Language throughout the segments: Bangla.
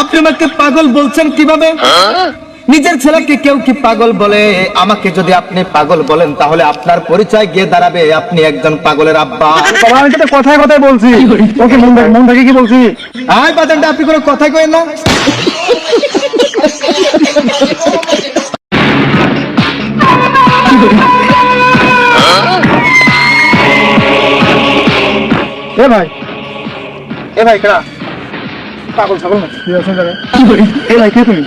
আপনি আমাকে পাগল বলছেন কীভাবে? নিজের ছেলেকে কেউ কি পাগল বলে? আমাকে যদি আপনি পাগল বলেন তাহলে আপনার পরিচয় গিয়ে দাঁড়াবে। আপনি একজন পাগলের আব্বা। বাবা আমি তো কথায় কথায় বলছি। ওকে মন থেকে মন থেকে কি বলছি? আয় বাদান্ডে আপনি কোনো কথা কইেন না। এ ভাই এ ভাই কেনা পাগল ছাগল না তুই আছেন জায়গায় এ ভাই কে তুমি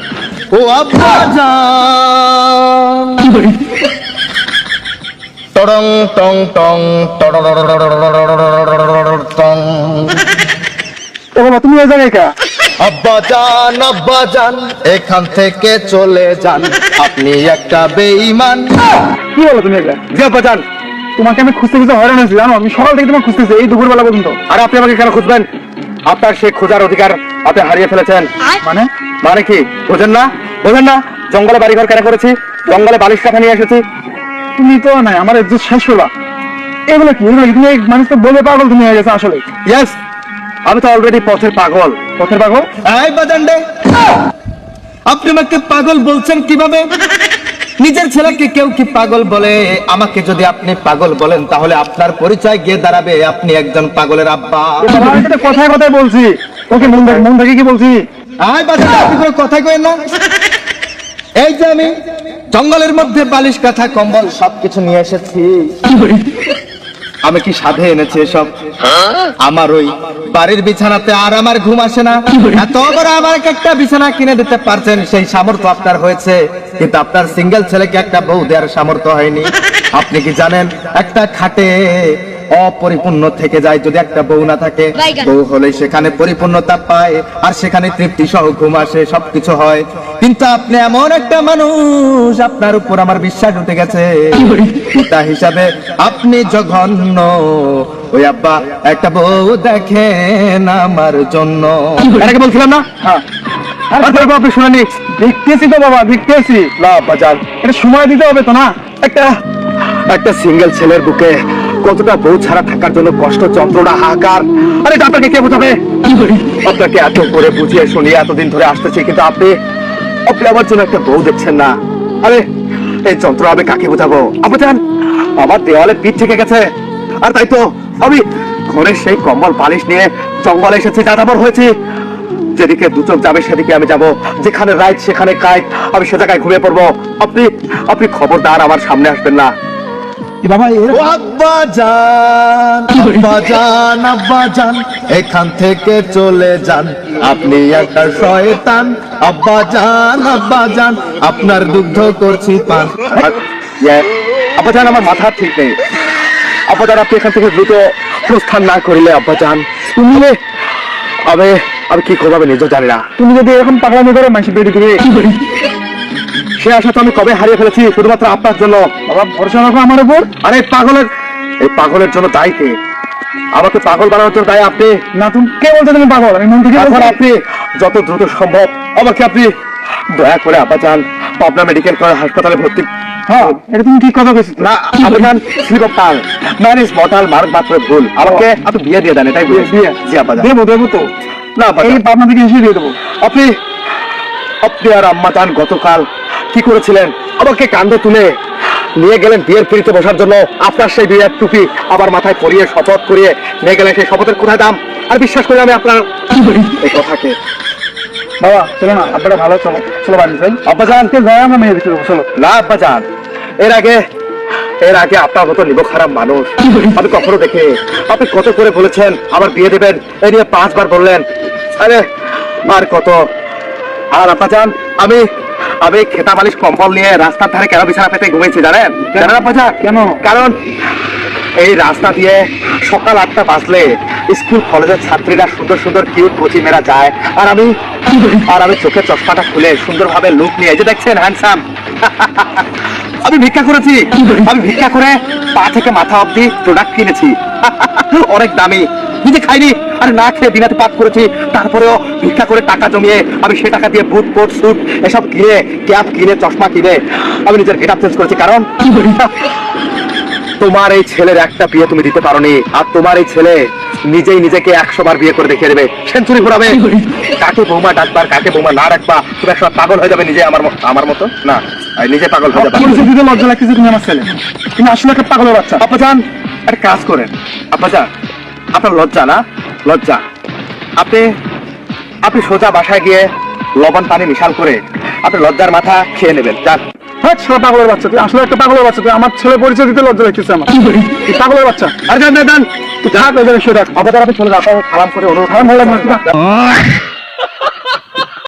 ও আব্বা জান টং টং টং টং ও বাবা তুমি এই জায়গায় কা আব্বা জান আব্বা জান এখান থেকে চলে যান। আপনি একটা বেঈমান। কি বলো তুমি এটা জি আব্বা জান তোমাকে আমি খুঁজতে খুঁজতে হয়রান হয়েছি জানো? আমি সকাল থেকে তোমাকে খুঁজতেছি এই দুপুরবেলা পর্যন্ত। আর আপনি আমাকে কেন খুঁজবেন? আপনার সেই খোঁজার অধিকার আপনি হারিয়ে ফেলেছেন। মানে? মানে কি? বোঝেন না? বোঝেন না? জঙ্গলে বাড়িঘর কেন করেছি? জঙ্গলে বালিশ কাঠা নিয়ে এসেছি? তুমি তো নাই আমার একটু শেষ হলা। এগুলো কি? এগুলো কি? তুমি মানুষ তো বলে পাগল তুমি হয়ে গেছে আসলে। ইয়েস আমি তো অলরেডি পথের পাগল। পথের পাগল? এই বাদান্ডে আপনি আমাকে পাগল বলছেন কীভাবে? নিজের ছেলেকে কেউ কি পাগল বলে? আমাকে যদি আপনি পাগল বলেন তাহলে আপনার পরিচয় গিয়ে দাঁড়াবে। আপনি একজন পাগলের আব্বা। কথায় কথায় বলছি। ওকে মন থেকে মন থেকে কি বলছি? আয় বাদান্ডে আপনি কোনো কথা কইেন না। এই যে আমি জঙ্গলের মধ্যে বালিশ কাঁথা কম্বল সবকিছু নিয়ে এসেছি। আমি কি সাধে এনেছি এসব? আমার ওই বাড়ির বিছানাতে আর আমার ঘুম আসে না। এত বড় আমার একটা বিছানা কিনে দিতে পারছেন সেই সামর্থ্য আপনার হয়েছে। কিন্তু আপনার সিঙ্গেল ছেলেকে একটা বউ দেওয়ার সামর্থ্য হয়নি। আপনি কি জানেন একটা খাটে অপরিপূর্ণ থেকে যায় যদি একটা বউ না থাকে। বউ হলে সেখানে পরিপূর্ণতা পায় আর সেখানে তৃপ্তি সহ ঘুম আসে সবকিছু হয়। কিন্তু আপনি এমন একটা মানুষ আপনার উপর আমার বিশ্বাস উঠে গেছে। পিতা হিসাবে আপনি জঘন্য ওই আব্বা একটা বউ দেখেন আমার জন্য। এটাকে বলছিলাম না? হ্যাঁ। আপনি শুনে নি দেখতেছি তো বাবা দেখতেছি না বাজার। এটা সময় দিতে হবে তো না? একটা একটা সিঙ্গেল ছেলের বুকে কতটা বউ ছাড়া থাকার জন্য কষ্ট যন্ত্রণা হাহাকার। আরে আপনাকে কে বোঝাবে? আপনাকে এত করে বুঝিয়ে শুনিয়ে এতদিন ধরে আসতেছি কিন্তু আপনি আপনি আমার জন্য একটা বউ দেখছেন না। আরে এই যন্ত্র আমি কাকে বোঝাবো? আপনি আমার দেওয়ালে পিঠ থেকে গেছে। আর তাই তো আমি ঘরের সেই কম্বল বালিশ নিয়ে জঙ্গলে এসেছি যাযাবর হয়েছি। যেদিকে দু চোখ যাবে সেদিকে আমি যাব। যেখানে রাইট সেখানে কাইট আমি সে জায়গায় ঘুমিয়ে পড়ব। আপনি আপনি খবরদার আমার সামনে আসবেন না। বাবা আব্বা জান আব্বা জান আব্বা জান এখান থেকে চলে যান। আপনি একটা শয়তান আব্বা জান আব্বা জান আপনার দুগ্ধ করছি পান। ইয়ে, আব্বা জান আমার মাথা ঠিক নেই। আব্বা আপনি এখান থেকে দ্রুত প্রস্থান না করিলে আব্বা জান। তুমি আমি আমি কি করব আমি নিজেও জানি না। তুমি যদি এরকম পাগলামি করো মাসি বেরি দিবে সে আশা তো আমি কবে হারিয়ে ফেলেছি শুধুমাত্র আপনার জন্য। বাবা ভরসা রাখো আমার উপর। আরে পাগলের এই পাগলের জন্য দায়ী কে? আমাকে পাগল বানানোর জন্য দায়ী আপনি। না তুমি কে বলছো তুমি পাগল? আমি মন থেকে এখন আপনি যত দ্রুত সম্ভব আমাকে আপনি দয়া করে আপা চান পাবনা মেডিকেল কলেজ হাসপাতালে ভর্তি হ্যাঁ এটা তুমি ঠিক কথা কইছো। না আপনার slip of tongue man is mortal mark মাত্র ভুল। আমাকে আপনি বিয়ে দিয়ে দেন এটাই বিয়ে, বিয়ে। জি আপা দেবো দেবো তো। না এই পাবনা থেকে এসে দিয়ে দেবো। আপনি আপনি আর আম্মা চান গতকাল কি করেছিলেন? আমাকে কান্দে তুলে নিয়ে গেলেন বিয়ের পিড়িতে বসার জন্য। আপনার সেই বিয়ের টুপি আবার মাথায় পরিয়ে শপথ করিয়ে নিয়ে গেলেন সেই শপথের কোথায় দাম? আর বিশ্বাস করে আমি আপনার এই কথাকে। বাবা চলো না আপনারা ভালো চলো চলো বাড়ি যাই। আব্বা জান কে যায় আমরা মেয়ে চলো। না আব্বা যান। এর আগে এর আগে আপনার মতো নিব খারাপ মানুষ। আমি কখনো দেখে আপনি কত করে বলেছেন আমার বিয়ে দেবেন? এই নিয়ে পাঁচবার বললেন। আরে আর কত? আর আপা যান আমি আমি খেতা বালিশ কম্বল নিয়ে রাস্তার ধারে কেন বিছানা পেতে ঘুমিয়েছি জানেন? জানেন আপা যান কেন? কারণ এই রাস্তা দিয়ে সকাল আটটা বাজলে স্কুল কলেজের ছাত্রীরা সুন্দর সুন্দর কিউট কোচি মেরা যায়। আর আমি আর আমি চোখের চশমাটা খুলে সুন্দরভাবে লুক নিয়ে যে দেখছেন হ্যান্ডসাম আমি ভিক্ষা করেছি। আমি ভিক্ষা করে পা থেকে মাথা অব্দি প্রোডাক্ট কিনেছি। অনেক দামি। নিজে খাইনি, আর না খেয়ে দিনাতে পাপ করেছি। তারপরেও ভিক্ষা করে টাকা জমিয়ে আমি সে টাকা দিয়ে বুট কোট, স্যুট এসব কিনে, ক্যাপ কিনে, চশমা কিনে আমি নিজের গেট চেঞ্জ করেছি। কারণ তোমার এই ছেলের একটা বিয়ে তুমি দিতে পারোনি আর তোমার এই ছেলে নিজেই নিজেকে একশো বার বিয়ে করে দেখিয়ে দেবে। সেঞ্চুরি ঘোরাবে। কাকে বৌমা ডাকবার কাকে বৌমা না ডাকবা তুমি একসময় পাগল হয়ে যাবে নিজে আমার আমার মতো? না নিজে পাগল হয়ে যাবে। দিতে লজ্জা লাগতেছে তুমি আমার ছেলে। তুমি আসলে একটা পাগলের বাচ্চা। আব্বাজান একটা কাজ করেন। আব্বাজান আপনার লজ্জা না? লজ্জা। আপনি আপনি সোজা বাসায় গিয়ে লবণ পানি মিশাল করে আপনি লজ্জার মাথা খেয়ে নেবেন। যান। হ্যাঁ ছেলে পাগলের বাচ্চা তুই আসলে একটা পাগলের বাচ্চা তুই আমার ছেলে পরিচয় দিতে লজ্জা লাগতেছে আমার। তুই পাগলের বাচ্চা। আর যান, যান তুই যা কই যাবে সে রাখ। আবার আপনি চলে যান খারাপ করে অনুরোধ ভালো লাগবে।